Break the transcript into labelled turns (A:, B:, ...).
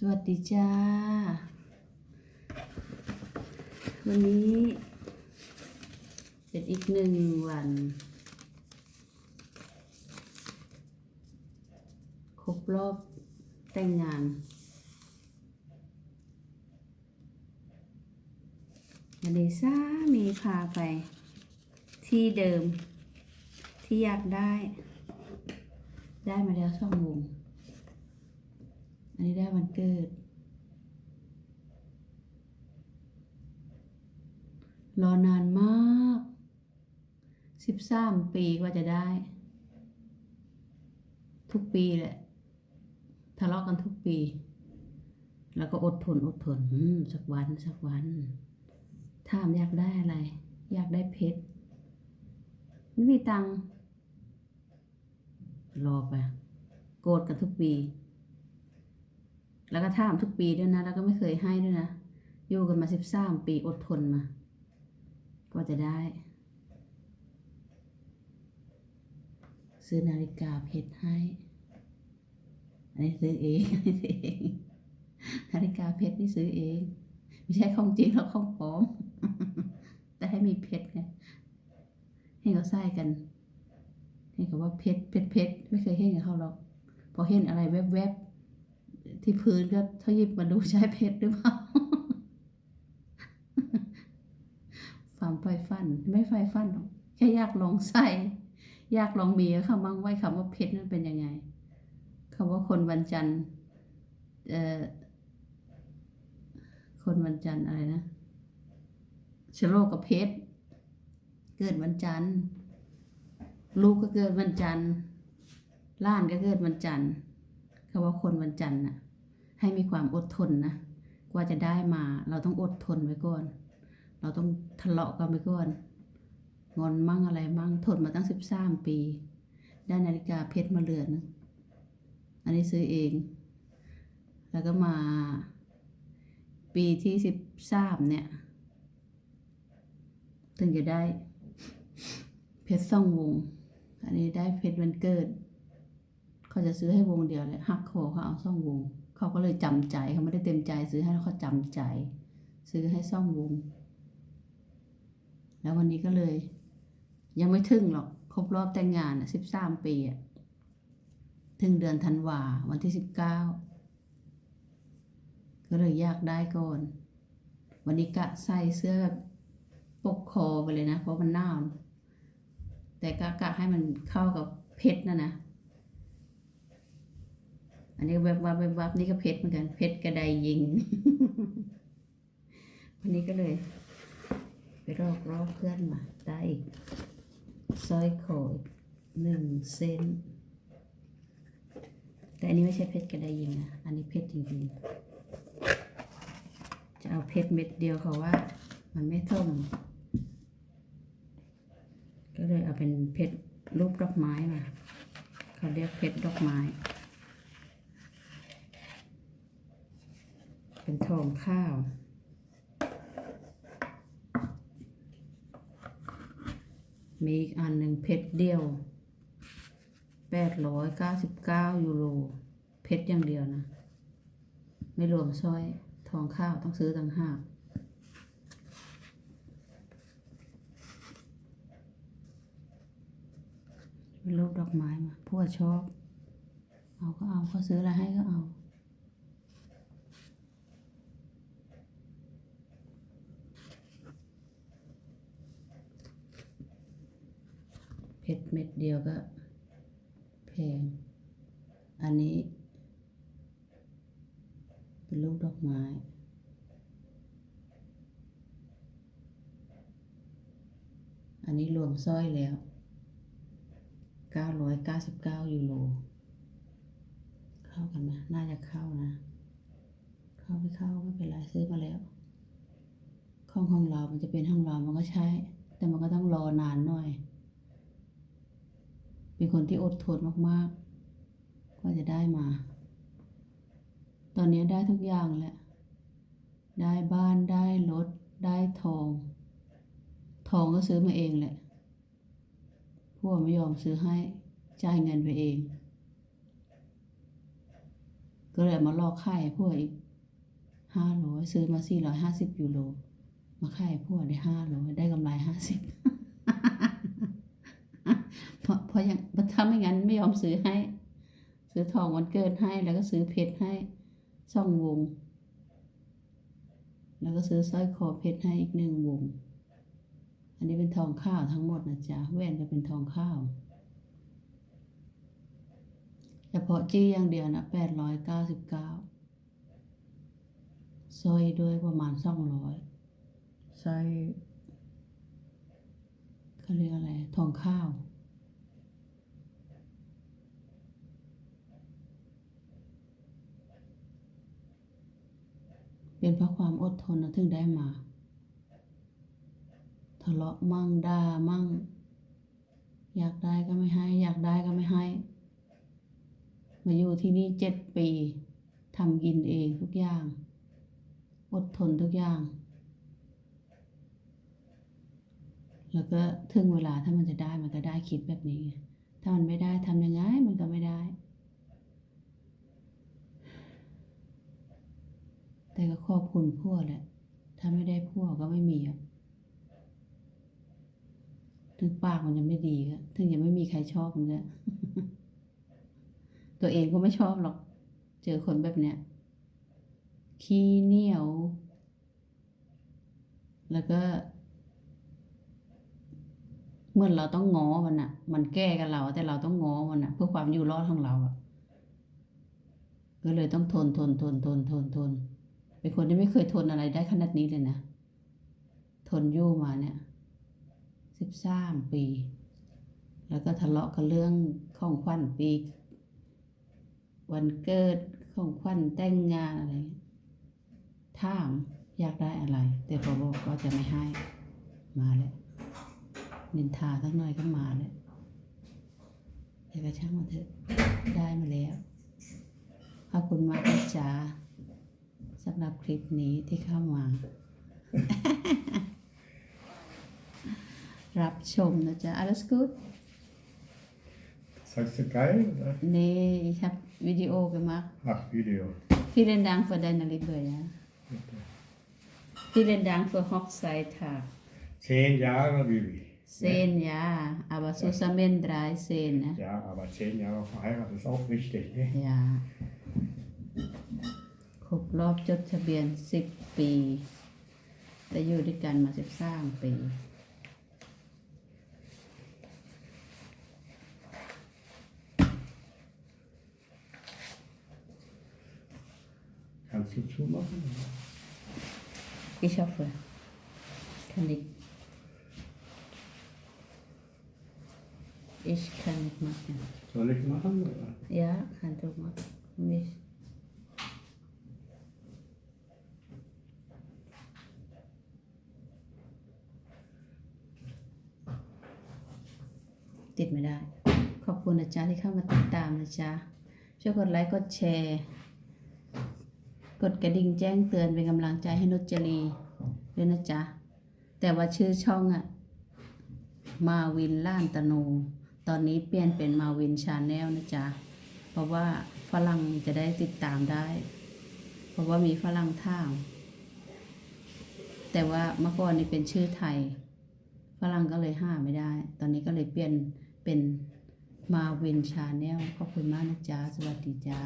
A: สวัสดีจ้า วันนี้เป็นอีกหนึ่งวัน ครบรอบแต่งงาน วันนี้สามีพาไป ที่เดิมที่อยากได้ ได้มาแล้วสองวง อันนี้ได้วันเกิด รอนานมาก สิบสามปีกว่าจะได้ ทุกปีแหละ ทะเลาะกันทุกปี แล้วก็อดทนอดทนสักวันสักวันถามอยากได้อะไร อยากได้เพชรไม่มีตังรอไป โกรธกันทุกปี แล้วก็ถามทุกปีด้วยนะ แล้วก็ไม่เคยให้ด้วยนะ อยู่กันมาสิบสามปีอดทนมา ก็จะได้ ซื้อนาฬิกาเพชรให้ อันนี้ซื้อเองอันนี้ซื้อเอง นาฬิกาเพชรนี่ซื้อเอง ไม่ใช่ของจริงแล้วของปลอม แต่ให้มีเพชรไง ให้เขาใส่กัน ให้เขาว่าเพชรเพชรเพชรไม่เคยเห็นกับเขาหรอก พอเห็นอะไรแวบๆ ที่พื้นก็เขาหยิบมาดูใช่เพชรหรือเปล่าความไฟฟัน ไม่ไฟฟันหรอกแค่อยากลองใส่อยากลองมีคำมั่งไว้คำว่าเพชรนั้นเป็นยังไงคำว่าคนวันจันทร์เอ่อคนวันจันทร์อะไรนะชโลกกับเพชรเกิดวันจันทร์ ลูกก็เกิดวันจันทร์ล้านก็เกิดวันจันทร์คำว่าคนวันจันทร์น่ะ ให้มีความอดทนนะ กว่าจะได้มา เราต้องอดทนไว้ก่อน เราต้องทะเลาะกันไปก่อน งอนมั่งอะไรมั่ง ทนมาตั้งสิบสามปี ได้นาฬิกาเพชรมาเหลือนึงอันนี้ซื้อเอง แล้วก็มา ปีที่สิบสามเนี่ย ถึงจะได้ เพชรซ่องวง อันนี้ได้เพชรวันเกิด เขาจะซื้อให้วงเดียวเลยหักคอเขาเอาซ่องวง เขาก็เลยจำใจเขาไม่ได้เต็มใจซื้อให้แล้วเขาจำใจ ซื้อให้ซ่องวง แล้ววันนี้ก็เลย ยังไม่ถึงหรอกครบรอบแต่งงานสิบสามปีอะถึงเดือนธันวาวันที่สิบเก้าก็เลยอยากได้ก่อน วันนี้กะใส่เสื้อแบบปกคอไปเลยนะ เพราะมันหนาวแต่กะกะให้มันเข้ากับเพชรนะนะ อันนี้แวบวับแวบวับนี่ก็เพชรเหมือนกัน เพชรกระไดยิง วันนี้ก็เลย ไปรอกรอบเพื่อนมาได้อีกสร้อยคอหนึ่งเส้นแต่อันนี้ไม่ใช่เพชรกระไดยิงนะอันนี้เพชรจริงๆ จะเอาเพชรเม็ดเดียวเขาว่า มันไม่ท่มก็เลยเอาเป็นเพชรรูปดอกไม้มา เขาเรียกเพชรดอกไม้ เป็นทองข้าวมีอีกอันหนึ่งเพชรเดียวแปดร้อยเก้าสิบเก้ายูโร เพชรอย่างเดียวนะ ไม่รวมสร้อยทองข้าวต้องซื้อต่างหากรูปดอกไม้มาพวกชอบ เอาก็เอาเขาซื้ออะไรให้ก็เอา เพชรเม็ดเดียวก็แพง อันนี้ เป็นลูกดอกไม้ อันนี้รวมสร้อยแล้ว 999 ยูโร เข้ากันไหมน่าจะเข้านะ เข้าไม่เข้าไม่เป็นไรซื้อมาแล้วของของเรา มันจะเป็นของเรา มันก็ใช้ แต่มันก็ต้องรอนานหน่อย เป็นคนที่อดทนมากๆ ก็จะได้มา ตอนนี้ได้ทุกอย่างแหละ ได้บ้านได้รถได้ทอง ทองก็ซื้อมาเองแหละพวกไม่ยอมซื้อให้จ่ายเงินไปเอง ก็เลยมาลอกไขายให้พวกอีกห้าร้อยซื้อมาสี่ร้อยห้าสิบยูโรมาไขายให้พวกได้ห้าร้อยได้กำไรห้าสิบ เพราะเพราะอย่างถ้าไม่งั้นไม่ยอมซื้อให้ ซื้อทองวันเกิดให้แล้วก็ซื้อเพชรให้สองวง แล้วก็ซื้อสร้อยคอเพชรให้อีกหนึ่งวง อันนี้เป็นทองข้าวทั้งหมดนะจ๊ะแหวนก็เป็นทองข้าวเฉพาะจี้อย่างเดียวนะแปดร้อยเก้าสิบเก้าสร้อยด้วยประมาณสองร้อยสร้อยเขาเรียกอะไร ทองข้าว เป็นเพราะความอดทนนะถึงได้มา ทะเลาะมั่งด่ามั่ง อยากได้ก็ไม่ให้ อยากได้ก็ไม่ให้ มาอยู่ที่นี่เจ็ดปีทำกินเองทุกอย่าง อดทนทุกอย่าง แล้วก็ถึงเวลาถ้ามันจะได้มันก็ได้คิดแบบนี้ ถ้ามันไม่ได้ทำยังไงมัน ข้อบคุณพวกแหละ ถ้าไม่ได้พวกก็ไม่มีอะถึงปากมันยังไม่ดีก็ถึงยังไม่มีใครชอบมันก็ตัวเองก็ไม่ชอบหรอก เจอคนแบบเนี้ย ขี้เหนียว แล้วก็เมื่อนเราต้องง้อมันอะมันแก้กับเรา แต่เราต้องง้อมันอะเพื่อความอยู่รอดของเราอะก็เลยต้องทนทนทนทนทนทน เป็นคนที่ไม่เคยทนอะไรได้ขนาดนี้เลยนะ ทนยู่มาเนี่ยสิบสามปี แล้วก็ทะเลาะกันเรื่องของขวัญปี วันเกิดของขวัญแต่งงานอะไรถามอยากได้อะไร แต่พอบอกว่าจะไม่ให้มาแล้วนินทาสักหน่อยก็มาแล้วแต่ก็ช่างมันเถอะได้มาแล้วขอบคุณมากจ๊ะ สำหรับคลิปนี้ที่เข้ามา รับชมนะจ๊ะ alles gut
B: Sagst du geil? Oder?
A: nee ich habe Video gemacht
B: Ach, Video.
A: vielen Dank für deine Liebe ja vielen Dank für Hochzeittag
B: Zehn Jahre, Bibi.
A: zehn Jahre aber zusammen 13 ne
B: Ja, aber zehn Jahre verheiratet ist auch wichtig. Ne?
A: ยาคร บรอบจดทะเบียนสิบปี แต่อยู่ด้วยกันมาสิบสามปี
B: Kannst du zumachen?
A: Ich hoffe, kann ich. Ich kann nicht machen.
B: Soll ich machen? Oder?
A: Ja, kann du machen. Mich. ติดไม่ได้ ขอบคุณนะจ๊ะที่เข้ามาติดตามนะจ๊ะ ช่วยกดไลค์ กดแชร์ กดกระดิ่งแจ้งเตือนเป็นกำลังใจให้นุชจรีด้วยนะจ๊ะ แต่ว่าชื่อช่องอะมาวินล้านตโน ตอนนี้เปลี่ยนเป็นมาวินชาแนลนะจ๊ะ เพราะว่าฝรั่งจะได้ติดตามได้ เพราะว่ามีฝรั่งท่ามแต่ว่าเมื่อก่อนนี่เป็นชื่อไทยฝรั่งก็เลยห้าไม่ได้ ตอนนี้ก็เลยเปลี่ยน เป็นมาวินชาแนลขอบคุณมากนะจ๊ะ สวัสดีจ้า